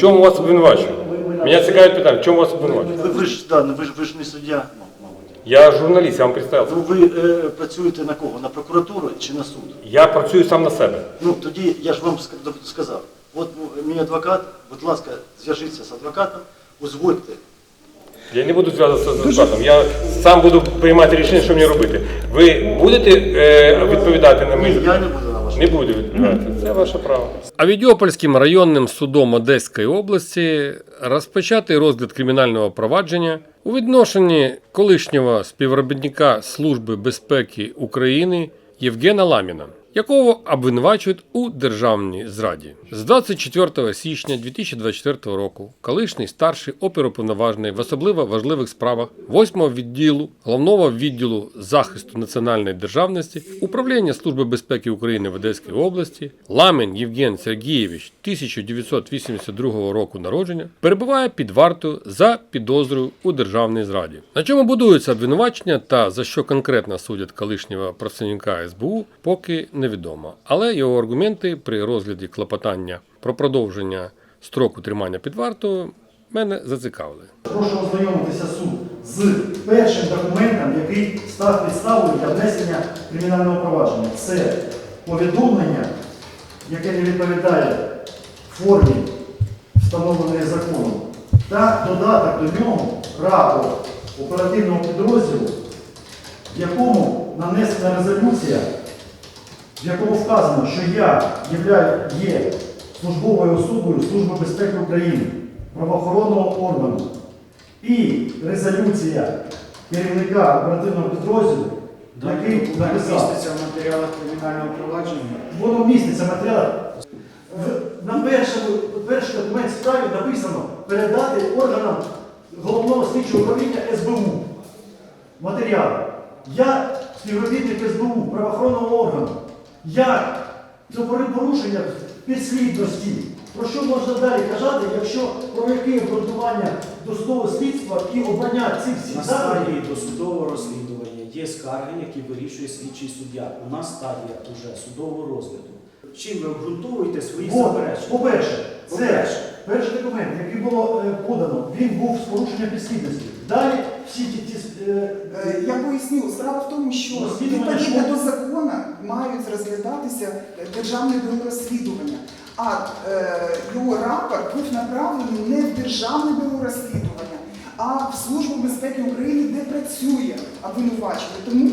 Чому вас обвинувачують? Мене цікавить питання, в чому вас обвинувачують? Ви, ви ж да, ви ж ви ж не суддя, мабуть. Я журналіст, я вам представився. Ну ви е, працюєте на кого? На прокуратуру чи на суд? Я працюю сам на себе. Ну тоді я ж вам ска- сказав. От ну, мій адвокат, будь ласка, зв'яжіться з адвокатом, узгодьте. Я не буду зв'язуватися з адвокатом. Я сам буду приймати рішення, що мені робити. Ви будете е, відповідати на Ні, мої я не буду. Не буду відповідати. Це ваше право. Авідіопольським районним судом Одеської області розпочатий розгляд кримінального провадження у відношенні колишнього співробітника Служби безпеки України Євгена Ламіна, якого обвинувачують у державній зраді. З 24 січня 2024 року колишній старший оперуповноважений в особливо важливих справах 8-го відділу головного відділу захисту національної державності управління Служби безпеки України в Одеській області Ламін Євген Сергійович 1982 року народження перебуває під вартою за підозрою у державній зраді. На чому будується обвинувачення та за що конкретно судять колишнього працівника СБУ, поки невідомо. Але його аргументи при розгляді клопотання про продовження строку тримання під вартою мене зацікавили. Прошу ознайомитися суд з першим документом, який став підставою для внесення кримінального провадження. Це повідомлення, яке не відповідає формі, встановленої законом, та додаток до нього рапорт оперативного підрозділу, в якому нанесена резолюція, в якому вказано, що я є службовою особою Служби безпеки України, правоохоронного органу. І резолюція керівника оперативного підрозділу, який написав, міститься в матеріалах кримінального провадження. воно міститься в матеріалах. В- На першому, перший документ справі написано передати органам головного слідчого управління СБУ. Матеріали. Я співробітник СБУ, правоохоронного органу. Як це порушення підслідності? Про що можна далі казати, якщо про яке обґрунтування досудового слідства і обрання цих На всіх заходів? стадії досудового розслідування є скарги, які вирішує слідчий суддя. У нас стадія вже судового розгляду. Чим ви обґрунтовуєте свої заперечення? По-перше, це перший документ, який було е, подано, він був з порушенням підслідності. Далі всі ті, ті е, Е, Я поясню, справа в тому, що Розслідування відповідно до закону мають розглядатися державне бюро розслідування. А е, його рапорт був направлений не в державне бюро розслідування, а в Службу безпеки України, де працює обвинувачений. Тому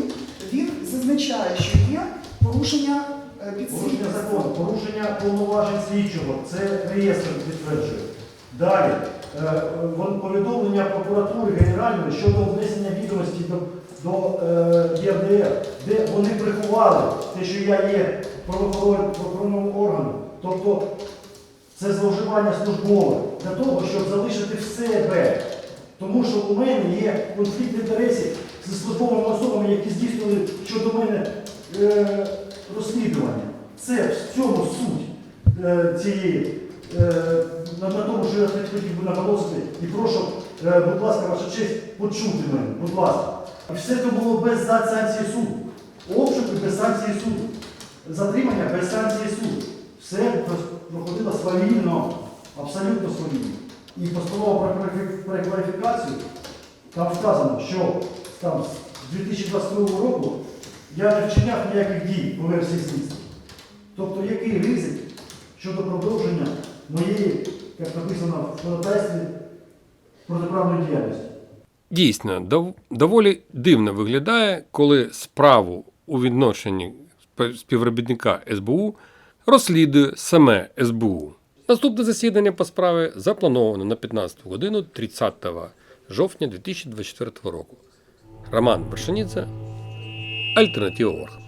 він зазначає, що є порушення е, порушення підслідності. закону, порушення повноважень слідчого, це реєстр підтверджує. Далі, е, вон- повідомлення прокуратури Генеральної щодо внесення відомості до, до е, ЄРДР, де вони приховали те, що я є правоохорон- правоохоронним органом. Тобто це зловживання службове для того, щоб залишити в себе. Тому що у мене є конфлікт інтересів зі службовими особами, які здійснили щодо мене е, розслідування. Це в цьому суть е, цієї, е, на, тому, що я хотів би наголосити, і прошу, е, будь ласка, ваша честь, почути мене, будь ласка. І все це було без санкції суду. Обшуки без санкції суду. Затримання без санкції суду. Все проходило свавільно, абсолютно свавільно. І постанова про перекваліфі- перекваліфікацію, там сказано, що там з 2022 року я не вчиняв ніяких дій по версії слідства. Тобто який ризик щодо продовження моєї, як написано в ходатайстві, протиправної діяльності. Дійсно, дов- доволі дивно виглядає, коли справу у відношенні співробітника СБУ розслідує саме СБУ. Наступне засідання по справі заплановано на 15 годину 30 жовтня 2024 року. Роман Вершиніця, Альтернатива Орг.